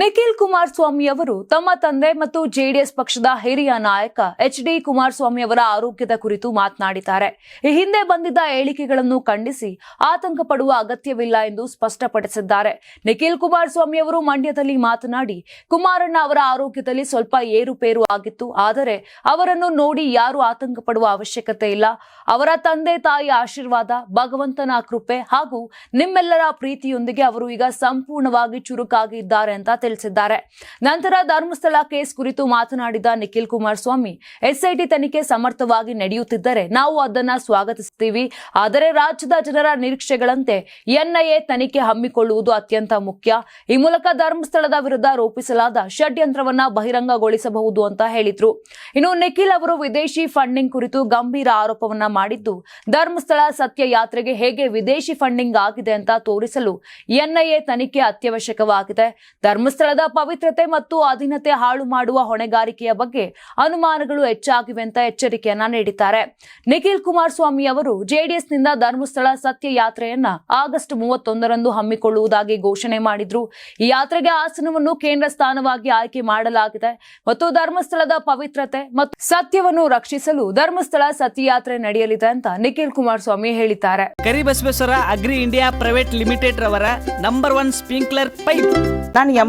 ನಿಖಿಲ್ ಕುಮಾರಸ್ವಾಮಿ ಅವರು ತಮ್ಮ ತಂದೆ ಮತ್ತು ಜೆಡಿಎಸ್ ಪಕ್ಷದ ಹಿರಿಯ ನಾಯಕ ಎಚ್ ಡಿ ಕುಮಾರಸ್ವಾಮಿ ಅವರ ಆರೋಗ್ಯದ ಕುರಿತು ಮಾತನಾಡಿದ್ದಾರೆ. ಈ ಹಿಂದೆ ಬಂದಿದ್ದ ಹೇಳಿಕೆಗಳನ್ನು ಖಂಡಿಸಿ ಆತಂಕ ಪಡುವ ಅಗತ್ಯವಿಲ್ಲ ಎಂದು ಸ್ಪಷ್ಟಪಡಿಸಿದ್ದಾರೆ. ನಿಖಿಲ್ ಕುಮಾರಸ್ವಾಮಿ ಅವರು ಮಂಡ್ಯದಲ್ಲಿ ಮಾತನಾಡಿ, ಕುಮಾರಣ್ಣ ಅವರ ಆರೋಗ್ಯದಲ್ಲಿ ಸ್ವಲ್ಪ ಏರುಪೇರು ಆಗಿತ್ತು. ಆದರೆ ಅವರನ್ನು ನೋಡಿ ಯಾರು ಆತಂಕ ಪಡುವ ಅವಶ್ಯಕತೆ ಇಲ್ಲ. ಅವರ ತಂದೆ ತಾಯಿ ಆಶೀರ್ವಾದ, ಭಗವಂತನ ಕೃಪೆ ಹಾಗೂ ನಿಮ್ಮೆಲ್ಲರ ಪ್ರೀತಿಯೊಂದಿಗೆ ಅವರು ಈಗ ಸಂಪೂರ್ಣವಾಗಿ ಚುರುಕಾಗಿದ್ದಾರೆ ಅಂತ ತಿಳಿಸಿದ್ದಾರೆ. ನಂತರ ಧರ್ಮಸ್ಥಳ ಕೇಸ್ ಕುರಿತು ಮಾತನಾಡಿದ ನಿಖಿಲ್ ಕುಮಾರಸ್ವಾಮಿ ಎಸ್ಐಟಿ ತನಿಖೆ ಸಮರ್ಥವಾಗಿ ನಡೆಯುತ್ತಿದ್ದರೆ ನಾವು ಅದನ್ನ ಸ್ವಾಗತಿಸುತ್ತೀವಿ ಆದರೆ ರಾಜ್ಯದ ಜನರ ನಿರೀಕ್ಷೆಗಳಂತೆ ಎನ್ಐಎ ತನಿಖೆ ಹಮ್ಮಿಕೊಳ್ಳುವುದು ಅತ್ಯಂತ ಮುಖ್ಯ. ಈ ಮೂಲಕ ಧರ್ಮಸ್ಥಳದ ವಿರುದ್ಧ ರೂಪಿಸಲಾದ ಷಡ್ಯಂತ್ರವನ್ನ ಬಹಿರಂಗಗೊಳಿಸಬಹುದು ಅಂತ ಹೇಳಿದ್ರು. ಇನ್ನು ನಿಖಿಲ್ ಅವರು ವಿದೇಶಿ ಫಂಡಿಂಗ್ ಕುರಿತು ಗಂಭೀರ ಆರೋಪವನ್ನ ಮಾಡಿದ್ದು, ಧರ್ಮಸ್ಥಳ ಸತ್ಯ ಯಾತ್ರೆಗೆ ಹೇಗೆ ವಿದೇಶಿ ಫಂಡಿಂಗ್ ಆಗಿದೆ ಅಂತ ತೋರಿಸಲು ಎನ್ಐಎ ತನಿಖೆ ಅತ್ಯವಶ್ಯಕವಾಗಿದೆ. ಧರ್ಮಸ್ಥಳದ ಪವಿತ್ರತೆ ಮತ್ತು ಅಧೀನತೆ ಹಾಳು ಮಾಡುವ ಹೊಣೆಗಾರಿಕೆಯ ಬಗ್ಗೆ ಅನುಮಾನಗಳು ಹೆಚ್ಚಾಗಿವೆ ಅಂತ ಎಚ್ಚರಿಕೆಯನ್ನ ನೀಡಿದ್ದಾರೆ. ನಿಖಿಲ್ ಕುಮಾರಸ್ವಾಮಿ ಅವರು ಜೆಡಿಎಸ್ನಿಂದ ಧರ್ಮಸ್ಥಳ ಸತ್ಯ ಯಾತ್ರೆಯನ್ನ ಆಗಸ್ಟ್ ಮೂವತ್ತೊಂದರಂದು ಹಮ್ಮಿಕೊಳ್ಳುವುದಾಗಿ ಘೋಷಣೆ ಮಾಡಿದ್ರು. ಈ ಯಾತ್ರೆಗೆ ಆಸನವನ್ನು ಕೇಂದ್ರ ಸ್ಥಾನವಾಗಿ ಆಯ್ಕೆ ಮಾಡಲಾಗಿದೆ ಮತ್ತು ಧರ್ಮಸ್ಥಳದ ಪವಿತ್ರತೆ ಮತ್ತು ಸತ್ಯವನ್ನು ರಕ್ಷಿಸಲು ಧರ್ಮಸ್ಥಳ ಸತ್ಯಯಾತ್ರೆ ನಡೆಯಲಿದೆ ಅಂತ ನಿಖಿಲ್ ಕುಮಾರಸ್ವಾಮಿ ಹೇಳಿದ್ದಾರೆ. Karibasaveshwara agri India private limited ರವರ ನಂಬರ್ ಒನ್ ಸ್ಪ್ರಿಂಕ್ಲರ್ ಪೈಪ್. ನಾನು